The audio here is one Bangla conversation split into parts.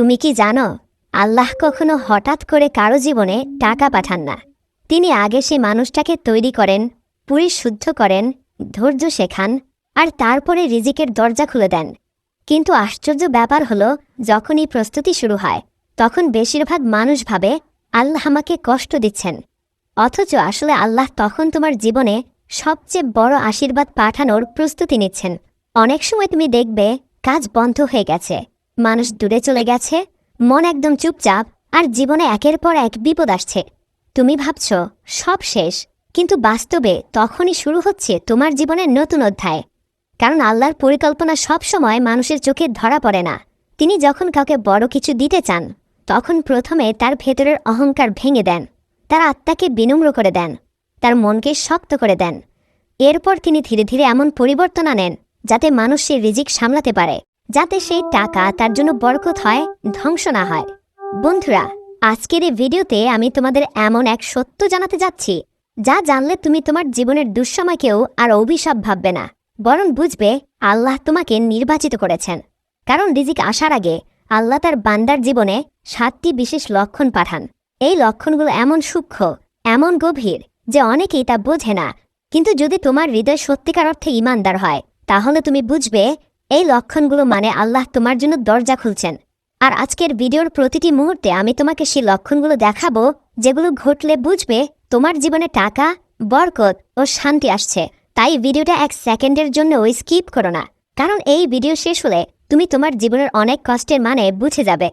তুমি কি জানো, আল্লাহ কখনো হঠাৎ করে কারও জীবনে টাকা পাঠান না। তিনি আগে সেই মানুষটাকে তৈরি করেন, পুরী শুদ্ধ করেন, ধৈর্য শেখান, আর তারপরে রিজিকের দরজা খুলে দেন। কিন্তু আশ্চর্য ব্যাপার হলো, যখনই প্রস্তুতি শুরু হয়, তখন বেশিরভাগ মানুষ ভাবে, আল্লাহ আমাকে কষ্ট দিচ্ছেন। অথচ আসলে আল্লাহ তখন তোমার জীবনে সবচেয়ে বড় আশীর্বাদ পাঠানোর প্রস্তুতি নিচ্ছেন। অনেক সময় তুমি দেখবে, কাজ বন্ধ হয়ে গেছে। মানুষ দূরে চলে গেছে, মন একদম চুপচাপ আর জীবনে একের পর এক বিপদ আসছে। তুমি ভাবছ, সব শেষ, কিন্তু বাস্তবে তখনই শুরু হচ্ছে তোমার জীবনের নতুন অধ্যায়। কারণ আল্লাহর পরিকল্পনা সব সময় মানুষের চোখে ধরা পড়ে না। তিনি যখন কাউকে বড় কিছু দিতে চান, তখন প্রথমে তার ভেতরের অহংকার ভেঙে দেন। তার আত্মাকে বিনম্র করে দেন, তার মনকে শক্ত করে দেন। এরপর তিনি ধীরে ধীরে এমন পরিবর্তন আনেন, যাতে মানুষ সে রিজিক সামলাতে পারে। যাতে সেই টাকা তার জন্য বরকত হয়, ধ্বংস না হয়। বন্ধুরা, আজকের এই ভিডিওতে আমি তোমাদের এমন এক সত্য জানাতে যাচ্ছি, যা জানলে তুমি তোমার জীবনের দুঃসময়কেও আর অভিশাপ ভাববে না, বরং বুঝবে আল্লাহ তোমাকে নির্বাচিত করেছেন। কারণ রিজিক আসার আগে আল্লাহ তার বান্দার জীবনে সাতটি বিশেষ লক্ষণ পাঠান। এই লক্ষণগুলো এমন সূক্ষ্ম, এমন গভীর যে অনেকেই তা বোঝে না। কিন্তু যদি তোমার হৃদয় সত্যিকার অর্থে ইমানদার হয়, তাহলে তুমি বুঝবে এই লক্ষণগুলো মানে আল্লাহ তোমার জন্য দরজা খুলছেন। আর আজকের ভিডিওর প্রতিটি মুহূর্তে আমি তোমাকে সেই লক্ষণগুলো দেখাবো, যেগুলো ঘটলে বুঝবে তোমার জীবনে টাকা, বরকত ও শান্তি আসছে। তাই ভিডিওটা এক সেকেন্ডের জন্য ওই স্কিপ করো না। কারণ এই ভিডিও শেষ হলে তুমি তোমার জীবনের অনেক কষ্টের মানে বুঝে যাবে।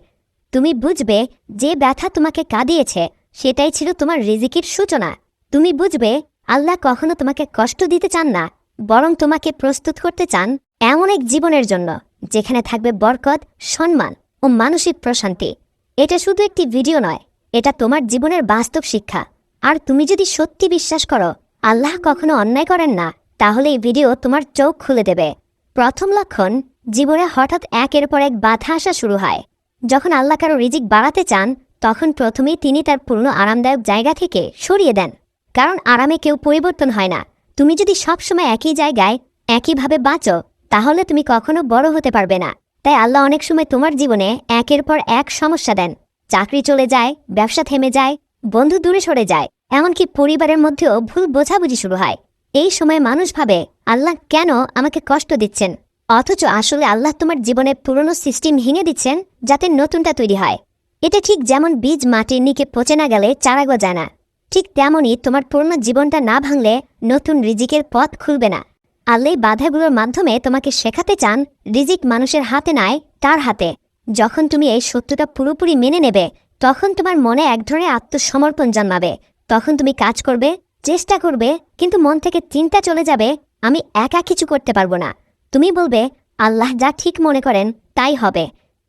তুমি বুঝবে যে ব্যথা তোমাকে কাঁদিয়েছে, সেটাই ছিল তোমার রিজিকির সূচনা। তুমি বুঝবে আল্লাহ কখনো তোমাকে কষ্ট দিতে চান না, বরং তোমাকে প্রস্তুত করতে চান। এমন এক জীবনের জন্য যেখানে থাকবে বরকত, সম্মান ও মানসিক প্রশান্তি। এটা শুধু একটি ভিডিও নয়, এটা তোমার জীবনের বাস্তব শিক্ষা। আর তুমি যদি সত্যি বিশ্বাস করো, আল্লাহ কখনো অন্যায় করেন না, তাহলে এই ভিডিও তোমার চোখ খুলে দেবে। প্রথম লক্ষণ, জীবনে হঠাৎ একের পর এক বাধা আসা শুরু হয়। যখন আল্লাহ কারও রিজিক বাড়াতে চান, তখন প্রথমেই তিনি তার পুরনো আরামদায়ক জায়গা থেকে সরিয়ে দেন। কারণ আরামে কেউ পরিবর্তন হয় না। তুমি যদি সবসময় একই জায়গায় একইভাবে বাঁচো তাহলে তুমি কখনো বড় হতে পারবে না। তাই আল্লাহ অনেক সময় তোমার জীবনে একের পর এক সমস্যা দেন। চাকরি চলে যায়, ব্যবসা থেমে যায়, বন্ধু দূরে সরে যায়, এমনকি পরিবারের মধ্যেও ভুল বোঝাবুঝি শুরু হয়। এই সময় মানুষ ভাবে, আল্লাহ কেন আমাকে কষ্ট দিচ্ছেন? অথচ আসলে আল্লাহ তোমার জীবনে পুরনো সিস্টেম ভেঙে দিচ্ছেন, যাতে নতুনটা তৈরি হয়। এটা ঠিক যেমন বীজ মাটির নিকে পচে না গেলে চারা গজায় না। ঠিক তেমনই তোমার পুরনো জীবনটা না ভাঙলে নতুন রিজিকের পথ খুলবে না। আল্লাহ বাধাগুলোর মাধ্যমে তোমাকে শেখাতে চান রিজিক মানুষের হাতে নয় তার হাতে। যখন তুমি এই সত্যটা পুরোপুরি মেনে নেবে, তখন তোমার মনে এক ধরনের আত্মসমর্পণ জন্মাবে। তখন তুমি কাজ করবে, চেষ্টা করবে, কিন্তু মন থেকে চিন্তা চলে যাবে, আমি একা কিছু করতে পারব না। তুমি বলবে, আল্লাহ যা ঠিক মনে করেন, তাই হবে।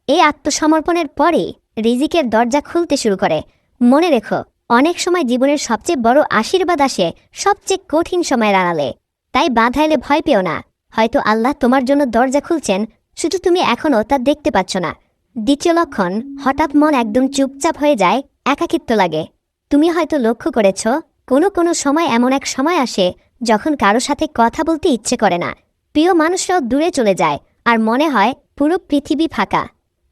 এই আত্মসমর্পণের পরেই রিজিকের দরজা খুলতে শুরু করে। মনে রেখো, অনেক সময় জীবনের সবচেয়ে বড় আশীর্বাদ আসে সবচেয়ে কঠিন সময়ের আড়ালে। তাই বাধা এলে ভয় পেও না। হয়তো আল্লাহ তোমার জন্য দরজা খুলছেন, শুধু তুমি এখনও তা দেখতে পাচ্ছ না। দ্বিতীয় লক্ষণ, হঠাৎ মন একদম চুপচাপ হয়ে যায়, একাকিত্ব লাগে। তুমি হয়তো লক্ষ্য করেছ, কোনো কোনো সময় এমন এক সময় আসে, যখন কারও সাথে কথা বলতে ইচ্ছে করে না। প্রিয় মানুষরাও দূরে চলে যায়, আর মনে হয় পুরো পৃথিবী ফাঁকা।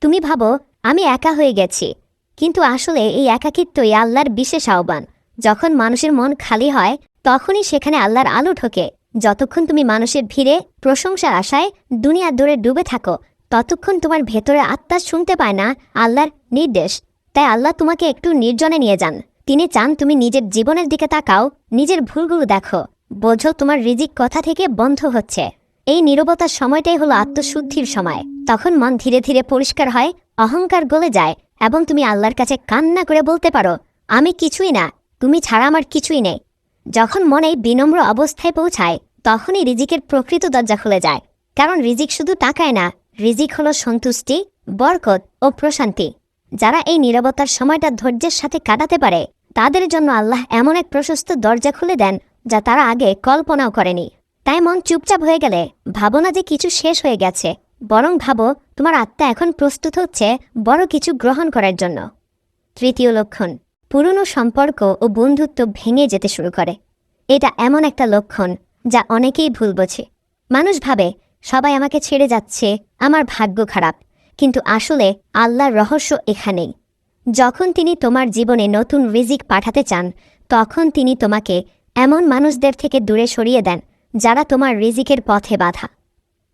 তুমি ভাবো, আমি একা হয়ে গেছি। কিন্তু আসলে এই একাকিত্বই আল্লাহর বিশেষ আহ্বান। যখন মানুষের মন খালি হয়, তখনই সেখানে আল্লাহর আলো ঢোকে। যতক্ষণ তুমি মানুষের ভিড়ে, প্রশংসার আশায় দুনিয়া দূরে ডুবে থাকো, ততক্ষণ তোমার ভেতরে আত্মা শুনতে পায় না আল্লাহর নির্দেশ। তাই আল্লাহ তোমাকে একটু নির্জনে নিয়ে যান। তিনি চান তুমি নিজের জীবনের দিকে তাকাও, নিজের ভুলগুলো দেখো। বোঝো তোমার রিজিক কথা থেকে বন্ধ হচ্ছে। এই নীরবতার সময়টাই হলো আত্মশুদ্ধির সময়। তখন মন ধীরে ধীরে পরিষ্কার হয়, অহংকার গলে যায় এবং তুমি আল্লাহর কাছে কান্না করে বলতে পারো, আমি কিছুই না, তুমি ছাড়া আমার কিছুই নেই। যখন মনে বিনম্র অবস্থায় পৌঁছায় তখনই রিজিকের প্রকৃত দরজা খুলে যায়। কারণ রিজিক শুধু টাকায় না, রিজিক হলো সন্তুষ্টি, বরকত ও প্রশান্তি। যারা এই নীরবতার সময়টা ধৈর্যের সাথে কাটাতে পারে, তাদের জন্য আল্লাহ এমন এক প্রশস্ত দরজা খুলে দেন যা তারা আগে কল্পনাও করেনি। তাই মন চুপচাপ হয়ে গেলে ভাবো না যে কিছু শেষ হয়ে গেছে, বরং ভাবো তোমার আত্মা এখন প্রস্তুত হচ্ছে বড় কিছু গ্রহণ করার জন্য। তৃতীয় লক্ষণ, পুরনো সম্পর্ক ও বন্ধুত্ব ভেঙে যেতে শুরু করে। এটা এমন একটা লক্ষণ যা অনেকেই ভুল বোঝে। মানুষ ভাবে, সবাই আমাকে ছেড়ে যাচ্ছে, আমার ভাগ্য খারাপ। কিন্তু আসলে আল্লাহর রহস্য এখানেই। যখন তিনি তোমার জীবনে নতুন রিজিক পাঠাতে চান, তখন তিনি তোমাকে এমন মানুষদের থেকে দূরে সরিয়ে দেন, যারা তোমার রিজিকের পথে বাধা।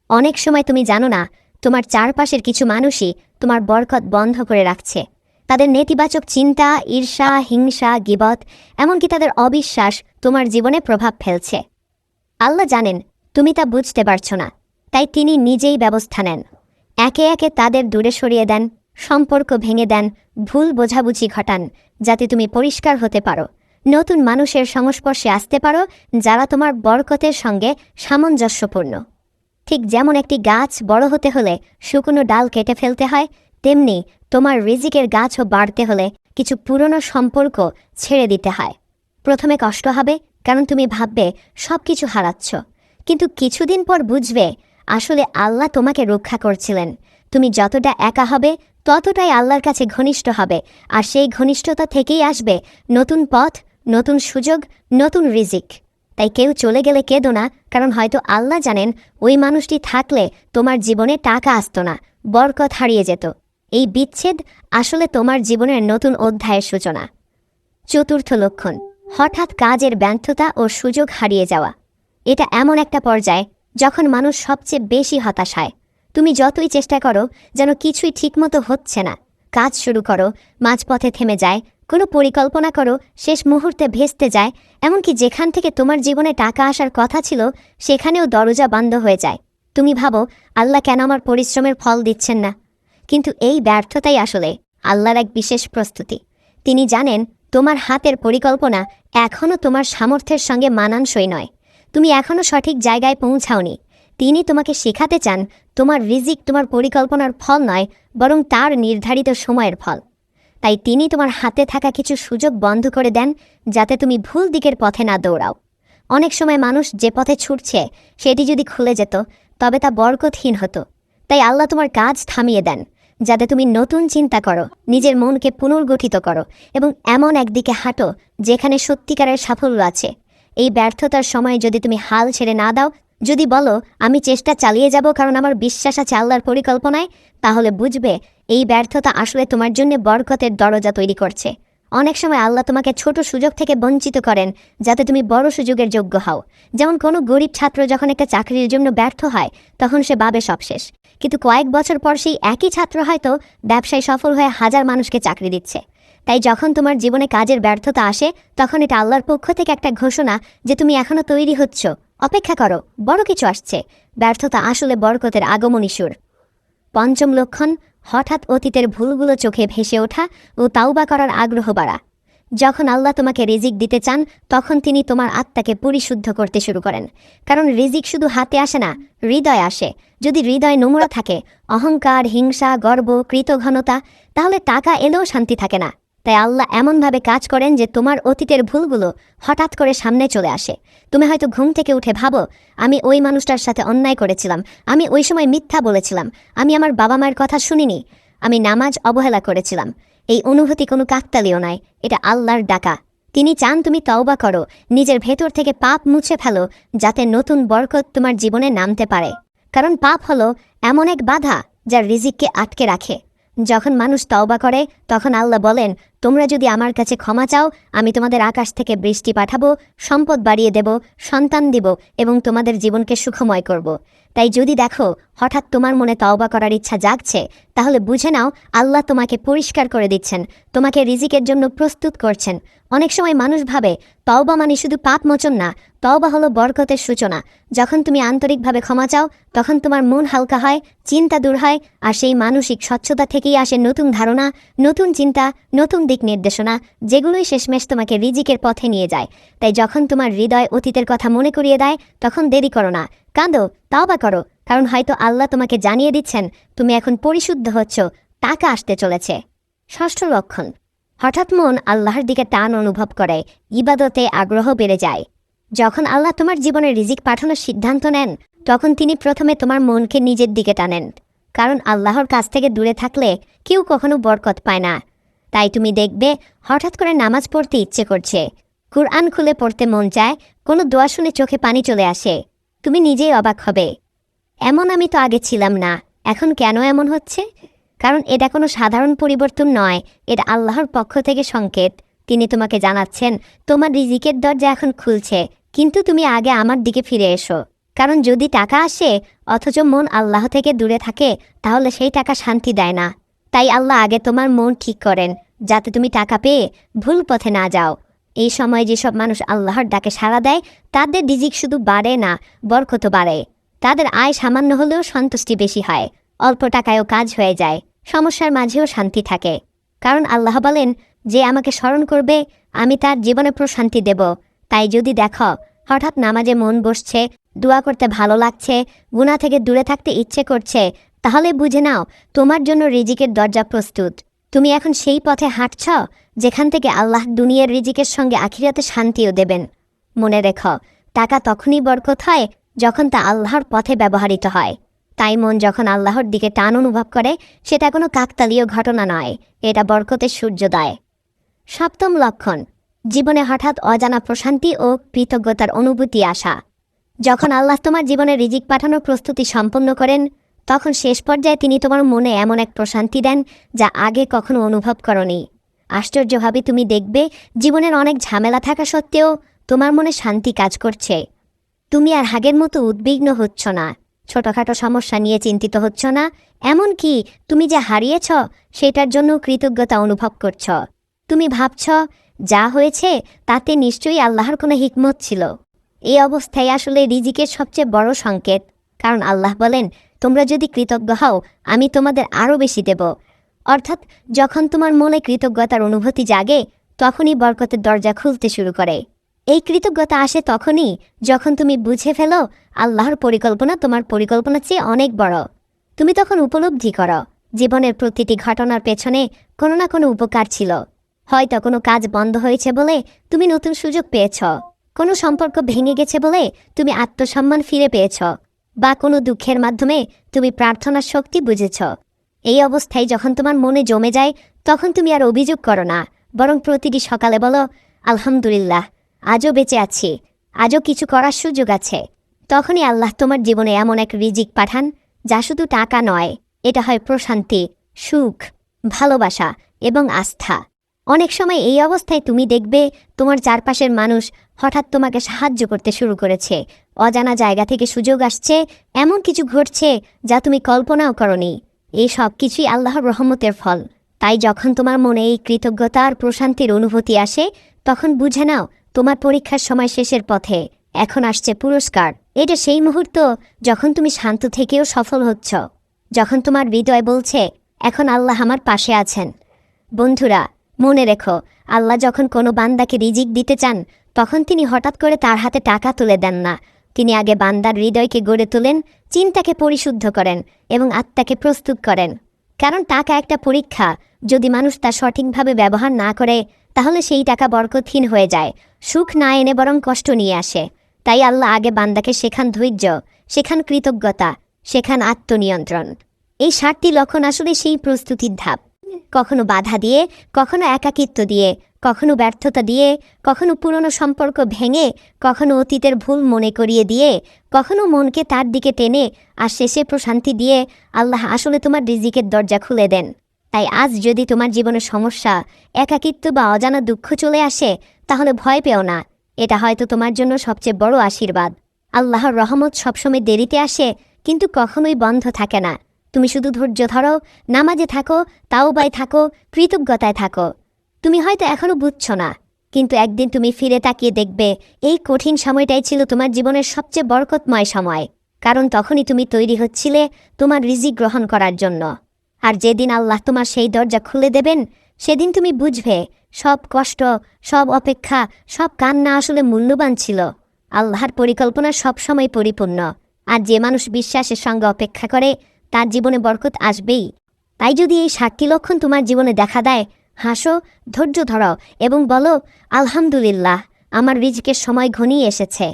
অনেক সময় তুমি জানো না, তোমার চারপাশের কিছু মানুষই তোমার বরকত বন্ধ করে রাখছে। তাদের নেতিবাচক চিন্তা, ঈর্ষা, হিংসা, গিবত, এমনকি তাদের অবিশ্বাস তোমার জীবনে প্রভাব ফেলছে। আল্লাহ জানেন, তুমি তা বুঝতে পারছ না। তাই তিনি নিজেই ব্যবস্থা নেন। একে একে তাদের দূরে সরিয়ে দেন, সম্পর্ক ভেঙে দেন, ভুল বোঝাবুঝি ঘটান, যাতে তুমি পরিষ্কার হতে পারো। নতুন মানুষের সংস্পর্শে আসতে পারো, যারা তোমার বরকতের সঙ্গে সামঞ্জস্যপূর্ণ। ঠিক যেমন একটি গাছ বড় হতে হলে শুকনো ডাল কেটে ফেলতে হয়, তেমনি তোমার রিজিকের গাছও বাড়তে হলে কিছু পুরনো সম্পর্ক ছেড়ে দিতে হয়। প্রথমে কষ্ট হবে কারণ তুমি ভাববে সব কিছু হারাচ্ছ। কিন্তু কিছুদিন পর বুঝবে, আসলে আল্লাহ তোমাকে রক্ষা করছিলেন। তুমি যতটা একা হবে, ততটাই আল্লাহর কাছে ঘনিষ্ঠ হবে। আর সেই ঘনিষ্ঠতা থেকেই আসবে নতুন পথ, নতুন সুযোগ, নতুন রিজিক। তাই কেউ চলে গেলে কেঁদো না, কারণ হয়তো আল্লাহ জানেন ওই মানুষটি থাকলে তোমার জীবনে টাকা আসতো না, বরকত হারিয়ে যেত। এই বিচ্ছেদ আসলে তোমার জীবনের নতুন অধ্যায়ের সূচনা। চতুর্থ লক্ষণ। হঠাৎ কাজের ব্যর্থতা ও সুযোগ হারিয়ে যাওয়া। এটা এমন একটা পর্যায় যখন মানুষ সবচেয়ে বেশি হতাশ হয়। তুমি যতই চেষ্টা করো যেন কিছুই ঠিকমতো হচ্ছে না। কাজ শুরু করো, মাঝপথে থেমে যায়, কোনো পরিকল্পনা করো, শেষ মুহূর্তে ভেস্তে যায়, এমনকি যেখান থেকে তোমার জীবনে টাকা আসার কথা ছিল, সেখানেও দরজা বন্ধ হয়ে যায়। তুমি ভাবো, আল্লাহ কেন আমার পরিশ্রমের ফল দিচ্ছেন না? কিন্তু এই ব্যর্থতাই আসলে আল্লাহর এক বিশেষ প্রস্তুতি। তিনি জানেন তোমার হাতের পরিকল্পনা এখনও তোমার সামর্থ্যের সঙ্গে মানানসই নয়। তুমি এখনও সঠিক জায়গায় পৌঁছাওনি। তিনি তোমাকে শেখাতে চান, তোমার রিজিক তোমার পরিকল্পনার ফল নয়, বরং তার নির্ধারিত সময়ের ফল। তাই তিনি তোমার হাতে থাকা কিছু সুযোগ বন্ধ করে দেন, যাতে তুমি ভুল দিকের পথে না দৌড়াও। অনেক সময় মানুষ যে পথে ছুটছে, সেটি যদি খুলে যেত, তবে তা বরকতহীন হতো। তাই আল্লাহ তোমার কাজ থামিয়ে দেন। যাতে তুমি নতুন চিন্তা করো, নিজের মনকে পুনর্গঠিত করো এবং এমন একদিকে হাঁটো যেখানে সত্যিকারের সাফল্য আছে। এই ব্যর্থতার সময় যদি তুমি হাল ছেড়ে না দাও, যদি বলো, আমি চেষ্টা চালিয়ে যাব কারণ আমার বিশ্বাস আছে আল্লাহর পরিকল্পনায়, তাহলে বুঝবে এই ব্যর্থতা আসলে তোমার জন্য বরকতের দরজা তৈরি করছে। অনেক সময় আল্লাহ তোমাকে ছোট সুযোগ থেকে বঞ্চিত করেন যাতে তুমি বড় সুযোগের যোগ্য হও। যেমন কোনো গরিব ছাত্র যখন একটা চাকরির জন্য ব্যর্থ হয়, তখন সে ভাবে সব শেষ কিন্তু কয়েক বছর পর সেই একই ছাত্র হয়তো ব্যবসায় সফল হয়ে হাজার মানুষকে চাকরি দিচ্ছে। তাই যখন তোমার জীবনে কাজের ব্যর্থতা আসে, তখন এটা আল্লাহর পক্ষ থেকে একটা ঘোষণা যে তুমি এখনও তৈরি হচ্ছ। অপেক্ষা করো, বড় কিছু আসছে। ব্যর্থতা আসলে বরকতের আগমনী সুর। পঞ্চম লক্ষণ, হঠাৎ অতীতের ভুলগুলো চোখে ভেসে ওঠা ও তাওবা করার আগ্রহ বাড়া। যখন আল্লাহ তোমাকে রিজিক দিতে চান, তখন তিনি তোমার আত্মাকে পরিশুদ্ধ করতে শুরু করেন। কারণ রিজিক শুধু হাতে আসে না, হৃদয় আসে। যদি হৃদয় নোংরা থাকে, অহংকার, হিংসা, গর্ব, কৃতঘনতা, তাহলে টাকা এলেও শান্তি থাকে না। তাই আল্লাহ এমনভাবে কাজ করেন যে তোমার অতীতের ভুলগুলো হঠাৎ করে সামনে চলে আসে। তুমি হয়তো ঘুম থেকে উঠে ভাবো, আমি ওই মানুষটার সাথে অন্যায় করেছিলাম। আমি ওই সময় মিথ্যা বলেছিলাম। আমি আমার বাবা মায়ের কথা শুনিনি। আমি নামাজ অবহেলা করেছিলাম। এই অনুভূতি কোনো কাকতালিও নাই এটা আল্লাহর ডাকা। তিনি চান তুমি তওবা করো, নিজের ভেতর থেকে পাপ মুছে ফেলো, যাতে নতুন বরকত তোমার জীবনে নামতে পারে। কারণ পাপ হলো এমন এক বাধা যা রিজিককে আটকে রাখে। যখন মানুষ তওবা করে, তখন আল্লাহ বলেন তোমরা যদি আমার কাছে ক্ষমা চাও, আমি তোমাদের আকাশ থেকে বৃষ্টি পাঠাবো, সম্পদ বাড়িয়ে দেব, সন্তান দিব এবং তোমাদের জীবনকে সুখময় করব। তাই যদি দেখো, হঠাৎ তোমার মনে তওবা করার ইচ্ছা জাগছে, তাহলে বুঝে নাও, আল্লাহ তোমাকে পরিষ্কার করে দিচ্ছেন, তোমাকে রিজিকের জন্য প্রস্তুত করছেন। অনেক সময় মানুষ ভাবে, তওবা মানে শুধু পাপ মোচন না, তওবা হলো বরকতের সূচনা। যখন তুমি আন্তরিকভাবে ক্ষমা চাও, তখন তোমার মন হালকা হয়, চিন্তা দূর হয়, আর সেই মানসিক স্বচ্ছতা থেকেই আসে নতুন ধারণা, নতুন চিন্তা, নতুন দিক নির্দেশনা, যেগুলোই শেষমেশ তোমাকে রিজিকের পথে নিয়ে যায়। তাই যখন তোমার হৃদয় অতীতের কথা মনে করিয়ে দেয়, তখন দেরি করো না। কাঁদো, তাও বা করো, কারণ হয়তো আল্লাহ তোমাকে জানিয়ে দিচ্ছেন, তুমি এখন পরিশুদ্ধ হচ্ছ, টাকা আসতে চলেছে। ষষ্ঠ লক্ষণ, হঠাৎ মন আল্লাহর দিকে টান অনুভব করে, ইবাদতে আগ্রহ বেড়ে যায়। যখন আল্লাহ তোমার জীবনে রিজিক পাঠানোর সিদ্ধান্ত নেন, তখন তিনি প্রথমে তোমার মনকে নিজের দিকে টানেন। কারণ আল্লাহর কাছ থেকে দূরে থাকলে কেউ কখনো বরকত পায় না। তাই তুমি দেখবে হঠাৎ করে নামাজ পড়তে ইচ্ছে করছে। কুরআন খুলে পড়তে মন চায়, কোনো দোয়া শুনে চোখে পানি চলে আসে। তুমি নিজেই অবাক হবে। এমন আমি তো আগে ছিলাম না, এখন কেন এমন হচ্ছে? কারণ এটা কোনো সাধারণ পরিবর্তন নয়, এটা আল্লাহর পক্ষ থেকে সংকেত। তিনি তোমাকে জানাচ্ছেন, তোমার রিজিকের দরজা এখন খুলছে, কিন্তু তুমি আগে আমার দিকে ফিরে এসো। কারণ যদি টাকা আসে, অথচ মন আল্লাহ থেকে দূরে থাকে, তাহলে সেই টাকা শান্তি দেয় না। তাই আল্লাহ আগে তোমার মন ঠিক করেন, যাতে তুমি টাকা পেয়ে ভুল পথে না যাও। এই সময় যেসব মানুষ আল্লাহর ডাকে সাড়া দেয়, তাদের রিজিক শুধু বাড়ে না বরকত বাড়ে। তাদের আয় সামান্য হলেও সন্তুষ্টি বেশি হয়। অল্প টাকায়ও কাজ হয়ে যায়, সমস্যার মাঝেও শান্তি থাকে। কারণ আল্লাহ বলেন, যে আমাকে স্মরণ করবে, আমি তার জীবনে প্রশান্তি দেব। তাই যদি দেখো, হঠাৎ নামাজে মন বসছে, দোয়া করতে ভালো লাগছে গুণা থেকে দূরে থাকতে ইচ্ছে করছে তাহলে বুঝে নাও, তোমার জন্য রিজিকের দরজা প্রস্তুত। তুমি এখন সেই পথে হাঁটছ, যেখান থেকে আল্লাহ দুনিয়ার রিজিকের সঙ্গে আখিরাতে শান্তিও দেবেন। মনে রেখ, টাকা তখনই বরকত হয় যখন তা আল্লাহর পথে ব্যবহৃত হয়। তাই মন যখন আল্লাহর দিকে টান অনুভব করে, সেটা কোনো কাকতালীয় ঘটনা নয়, এটা বরকতের সূর্যোদয়। সপ্তম লক্ষণ, জীবনে হঠাৎ অজানা প্রশান্তি ও কৃতজ্ঞতার অনুভূতি আসা। যখন আল্লাহ তোমার জীবনে রিজিক পাঠানোর প্রস্তুতি সম্পন্ন করেন তখন শেষ পর্যায়ে তিনি তোমার মনে এমন এক প্রশান্তি দেন যা আগে কখনো অনুভব করনি। আশ্চর্যভাবে তুমি দেখবে, জীবনের অনেক ঝামেলা থাকা সত্ত্বেও তোমার মনে শান্তি কাজ করছে। তুমি আর হাগের মতো উদ্বিগ্ন হচ্ছ না। ছোটখাটো সমস্যা নিয়ে চিন্তিত হচ্ছ না। এমনকি তুমি যা হারিয়েছ, সেটার জন্য কৃতজ্ঞতা অনুভব করছ। তুমি ভাবছ, যা হয়েছে, তাতে নিশ্চয়ই আল্লাহর কোনো হিকমত ছিল। এই অবস্থায় আসলে রিজিকের সবচেয়ে বড় সংকেত। কারণ আল্লাহ বলেন তোমরা যদি কৃতজ্ঞ হও, আমি তোমাদের আরও বেশি দেব। অর্থাৎ, যখন তোমার মনে কৃতজ্ঞতার অনুভূতি জাগে, তখনই বরকতের দরজা খুলতে শুরু করে। এই কৃতজ্ঞতা আসে তখনই যখন তুমি বুঝে ফেলো, আল্লাহর পরিকল্পনা তোমার পরিকল্পনার চেয়ে অনেক বড়। তুমি তখন উপলব্ধি করো, জীবনের প্রতিটি ঘটনার পেছনে কোনো না কোনো উপকার ছিল। হয়তো কোনো কাজ বন্ধ হয়েছে বলে তুমি নতুন সুযোগ পেয়েছ। কোনো সম্পর্ক ভেঙে গেছে বলে তুমি আত্মসম্মান ফিরে পেয়েছ। বা কোনো দুঃখের মাধ্যমে তুমি প্রার্থনার শক্তি বুঝেছ। এই অবস্থায় যখন তোমার মনে জমে যায়, তখন তুমি আর অভিযোগ করো না, বরং প্রতিটি সকালে বলো, আলহামদুলিল্লাহ, আজও বেঁচে আছি, আজও কিছু করার সুযোগ আছে। তখনই আল্লাহ তোমার জীবনে এমন এক রিজিক পাঠান, যা শুধু টাকা নয়, এটা হয় প্রশান্তি, সুখ, ভালোবাসা এবং আস্থা। অনেক সময় এই অবস্থায় তুমি দেখবে তোমার চারপাশের মানুষ হঠাৎ তোমাকে সাহায্য করতে শুরু করেছে। অজানা জায়গা থেকে সুযোগ আসছে, এমন কিছু ঘটছে যা তুমি কল্পনাও করনি। এই সব কিছুই আল্লাহর রহমতের ফল। তাই যখন তোমার মনে এই কৃতজ্ঞতা আর প্রশান্তির অনুভূতি আসে, তখন বুঝে নাও তোমার পরীক্ষার সময় শেষের পথে এখন আসছে পুরস্কার। এটা সেই মুহূর্ত যখন তুমি শান্ত থেকেও সফল হচ্ছ। যখন তোমার হৃদয় বলছে, এখন আল্লাহ আমার পাশে আছেন। বন্ধুরা মনে রেখো, আল্লাহ যখন কোনো বান্দাকে রিজিক দিতে চান, তখন তিনি হঠাৎ করে তার হাতে টাকা তুলে দেন না। তিনি আগে বান্দার হৃদয়কে গড়ে তোলেন, চিন্তাকে পরিশুদ্ধ করেন এবং আত্মাকে প্রস্তুত করেন। কারণ টাকা একটা পরীক্ষা। যদি মানুষ তা সঠিকভাবে ব্যবহার না করে, তাহলে সেই টাকা বরকতহীন হয়ে যায়। সুখ না এনে বরং কষ্ট নিয়ে আসে। তাই আল্লাহ আগে বান্দাকে শেখান ধৈর্য শেখান কৃতজ্ঞতা শেখান আত্মনিয়ন্ত্রণ। এই সাতটি লক্ষণ আসলে সেই প্রস্তুতির ধাপ। কখনো বাধা দিয়ে, কখনো একাকিত্ব দিয়ে, কখনো ব্যর্থতা দিয়ে, কখনো পুরনো সম্পর্ক ভেঙে, কখনো অতীতের ভুল মনে করিয়ে দিয়ে, কখনো মনকে তার দিকে টেনে আর শেষে প্রশান্তি দিয়ে আল্লাহ আসলে তোমার রিজিকের দরজা খুলে দেন। তাই আজ যদি তোমার জীবনে সমস্যা, একাকিত্ব বা অজানা দুঃখ চলে আসে, তাহলে ভয় পেও না। এটা হয়তো তোমার জন্য সবচেয়ে বড় আশীর্বাদ। আল্লাহর রহমত সবসময় দেরিতে আসে, কিন্তু কখনোই বন্ধ থাকে না। তুমি শুধু ধৈর্য ধরো, নামাজে থাকো তাও বাই থাকো, কৃতজ্ঞতায় থাকো। তুমি হয়তো এখনও বুঝছ না, কিন্তু একদিন তুমি ফিরে তাকিয়ে দেখবে, এই কঠিন সময়টাই ছিল তোমার জীবনের সবচেয়ে বরকতময় সময়। কারণ তখনই তুমি তৈরি হচ্ছিলে তোমার রিজি গ্রহণ করার জন্য। আর যেদিন আল্লাহ তোমার সেই দরজা খুলে দেবেন, সেদিন তুমি বুঝবে, সব কষ্ট, সব অপেক্ষা, সব কান্না আসলে মূল্যবান ছিল। আল্লাহর পরিকল্পনা সবসময় পরিপূর্ণ। আর যে মানুষ বিশ্বাসের সঙ্গে অপেক্ষা করে তার জীবনে বরকত আসবেই। তাই যদি এই সাতটি লক্ষণ তোমার জীবনে দেখা দেয়, হাসো, ধৈর্য ধরাও এবং বলো, আলহামদুলিল্লাহ, আমার রিজিকের সময় ঘনিয়ে এসেছে।